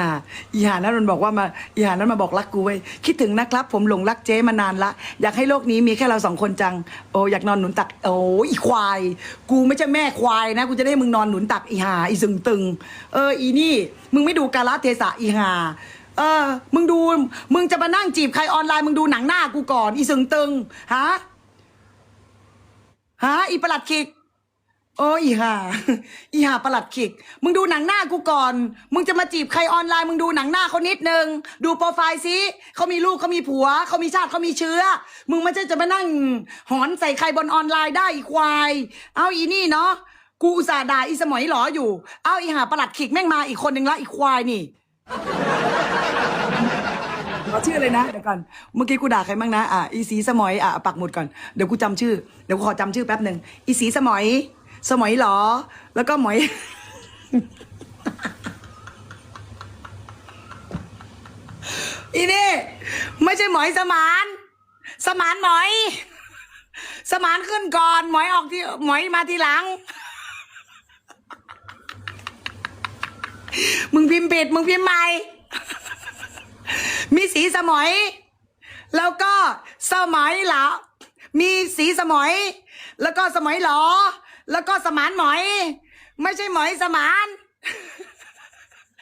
อ่าอีหานั้นมันบอกว่ามาอีหานั้นมาบอกรักกูไว้ยคิดถึงนะครับ ผมหลงรักเจ๊มานานละ อยากให้โลกนี้มีแค่เราสองคนจัง โอ้อยากนอนหนุนตัก โอ้อีควาย กูไม่ใช่แม่ควายนะ กูจะได้มึงนอนหนุนตักอีหาอีซึงตึง เอออีนี่ มึงไม่ดูกาลเทศะอีหาเออ มึงดู มึงจะมานั่งจีบใครออนไลน์มึงดูหนังหน้ากูก่อน อีซึงตึงฮะฮะอีประหลัดขิก โอ้อีห่าอีห่าประหลัดขิก มึงดูหนังหน้ากูก่อน มึงจะมาจีบใครออนไลน์มึงดูหนังหน้าเขานิดนึง ดูโปรไฟล์ซิเขามีลูกเขามีผัวเขามีชาติเขามีเชื้อ มึงไม่ใช่จะมานั่ง หอนใส่ใครบนออนไลน์ได้อีควาย เอาอีนี่เนาะกูอุตส่าห์ด่าอีสมอยหลออยู่ เอาอีห่าประหลัดขิกแม่งมาอีกคนหนึ่งละอีควายนี่ขอชื่อเลยนะเดี๋ยวก่อนเมื่อกี้กูด่าใครบ้างนะอะอีสีสมอยอะปักหมุดก่อนเดี๋ยวกูจำชื่อเดี๋ยวกูขอจำชื่อแป๊บหนึ่งอีสีสมอย สมอยหรอ แล้วก็หมอย อีนี่ ไม่ใช่หมอยสมาน สมานหมอย สมานขึ้นก่อน หมอยออกที่หมอยมาทีหลัง มึงพิมพ์ผิด มึงพิมพ์ใหม่ มีสีสมอย แล้วก็สมัยหลามีสีสมอย แล้วก็สมัยหลอ แล้วก็สมานหมอย ไม่ใช่หมอยสมาน